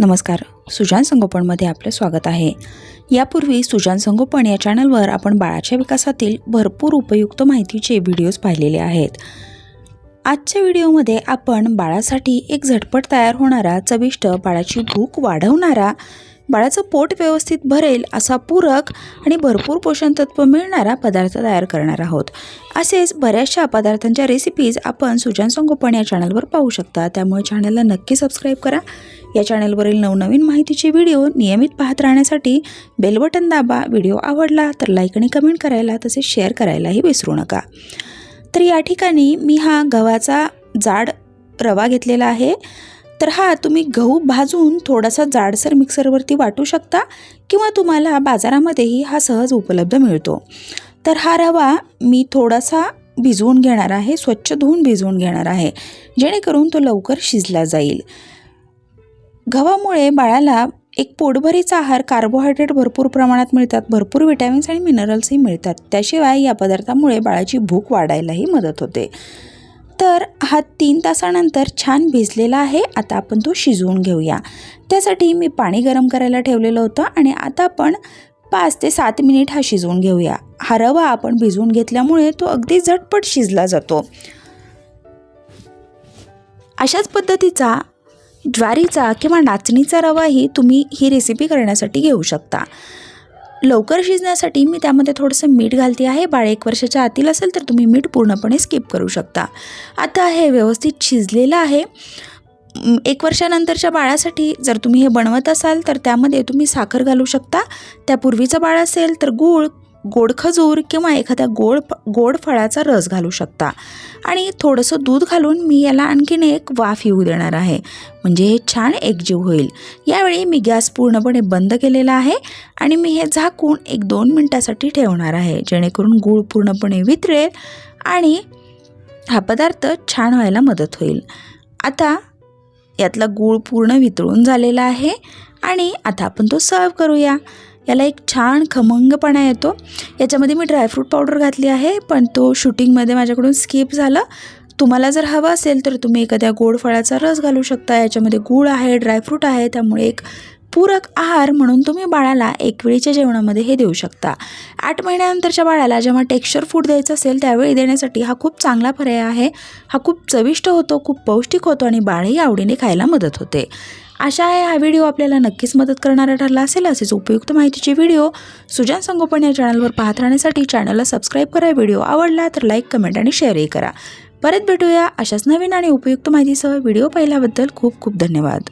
नमस्कार. सुजान संगोपनमध्ये आपलं स्वागत आहे. यापूर्वी सुजान संगोपन या चॅनलवर आपण बाळाच्या विकासातील भरपूर उपयुक्त माहितीचे व्हिडिओज पाहिलेले आहेत. आजच्या व्हिडिओमध्ये आपण बाळासाठी एक झटपट तयार होणारा चविष्ट बाळाची भूक वाढवणारा बाळाचं पोट व्यवस्थित भरेल असा पूरक आणि भरपूर पोषण तत्व मिळणारा पदार्थ तयार करणार आहोत. असेच बऱ्याचशा पदार्थांच्या रेसिपीज आपण सुजान संगोपन या चॅनलवर पाहू शकता. त्यामुळे चॅनलला नक्की सबस्क्राईब करा. या चॅनलवरील नवनवीन माहितीचे व्हिडिओ नियमित पाहत राहण्यासाठी बेलबटन दाबा व्हिडिओ आवडला तर लाईक आणि कमेंट करायला तसेच शेअर करायलाही विसरू नका. तर या ठिकाणी मी हा गव्हाचा जाड रवा घेतलेला आहे. तर हा तुम्ही गहू भाजून थोडासा जाडसर मिक्सरवरती वाटू शकता किंवा तुम्हाला बाजारामध्येही हा सहज उपलब्ध मिळतो. तर हा रवा मी थोडासा भिजवून घेणार आहे स्वच्छ धुवून भिजवून घेणार आहे. जेणेकरून तो लवकर शिजला जाईल. गव्हामुळे बाळाला एक पोटभरीचा आहार कार्बोहायड्रेट भरपूर प्रमाणात मिळतात भरपूर विटॅमिन्स आणि मिनरल्सही मिळतात. त्याशिवाय या पदार्थामुळे बाळाची भूक वाढायलाही मदत होते. तर हा तीन तासानंतर छान भिजलेला आहे आता आपण तो शिजवून घेऊया. त्यासाठी मी पाणी गरम करायला ठेवलेलं होतं आणि आता आपण पाच ते सात मिनिट हा शिजवून घेऊया. हा रवा आपण भिजवून घेतल्यामुळे तो अगदी झटपट शिजला जातो. अशाच पद्धतीचा ज्वारीचा किंवा नाचणीचा रवाही तुम्ही ही रेसिपी करण्यासाठी घेऊ शकता. लवकर शिजण्यासाठी मी त्यामध्ये थोडंसं मीठ घालते आहे. बाळ एक वर्षाच्या आतील असेल तर तुम्ही मीठ पूर्णपणे स्किप करू शकता. आता हे व्यवस्थित शिजलेलं आहे. एक वर्षानंतरच्या बाळासाठी जर तुम्ही हे बनवत असाल तर त्यामध्ये तुम्ही साखर घालू शकता. त्यापूर्वीचं बाळ असेल तर गूळ गोड खजूर किंवा एखाद्या गोड गोड फळाचा रस घालू शकता. आणि थोडंसं दूध घालून मी याला आणखीन एक वाफ येऊ देणार आहे. म्हणजे हे छान एकजीव होईल. यावेळी मी गॅस पूर्णपणे बंद केलेला आहे आणि मी हे झाकून एक दोन मिनटासाठी ठेवणार आहे. जेणेकरून गूळ पूर्णपणे वितळेल आणि हा पदार्थ छान व्हायला मदत होईल. आता यातला गूळ पूर्ण वितळून झालेला आहे आणि आता आपण तो सर्व करूया. याला एक छान खमंगपणा येतो. याच्यामध्ये मी ड्रायफ्रूट पावडर घातली आहे पण तो शूटिंगमध्ये माझ्याकडून स्किप झालं. तुम्हाला जर हवं असेल तर तुम्ही एखाद्या गोड फळाचा रस घालू शकता. याच्यामध्ये गूळ आहे ड्रायफ्रूट आहे त्यामुळे एक पूरक आहार म्हणून तुम्ही बाळाला एकवेळीच्या जेवणामध्ये हे देऊ शकता. आठ महिन्यानंतरच्या बाळाला जेव्हा टेक्स्चर फूड द्यायचं असेल त्यावेळी देण्यासाठी हा खूप चांगला पर्याय आहे. हा खूप चविष्ट होतो खूप पौष्टिक होतो आणि बाळही आवडीने खायला मदत होते. आशा आहे हा व्हिडिओ आपल्याला नक्कीच मदत करणारा ठरला असेल. असेच उपयुक्त माहितीचे व्हिडिओ सुजान संगोपन या चॅनलवर पाहत राहण्यासाठी चॅनलला सबस्क्राईब करा. व्हिडिओ आवडला तर लाईक कमेंट आणि शेअरही करा. परत भेटूया अशाच नवीन आणि उपयुक्त माहितीसह. व्हिडिओ पाहिल्याबद्दल खूप खूप धन्यवाद.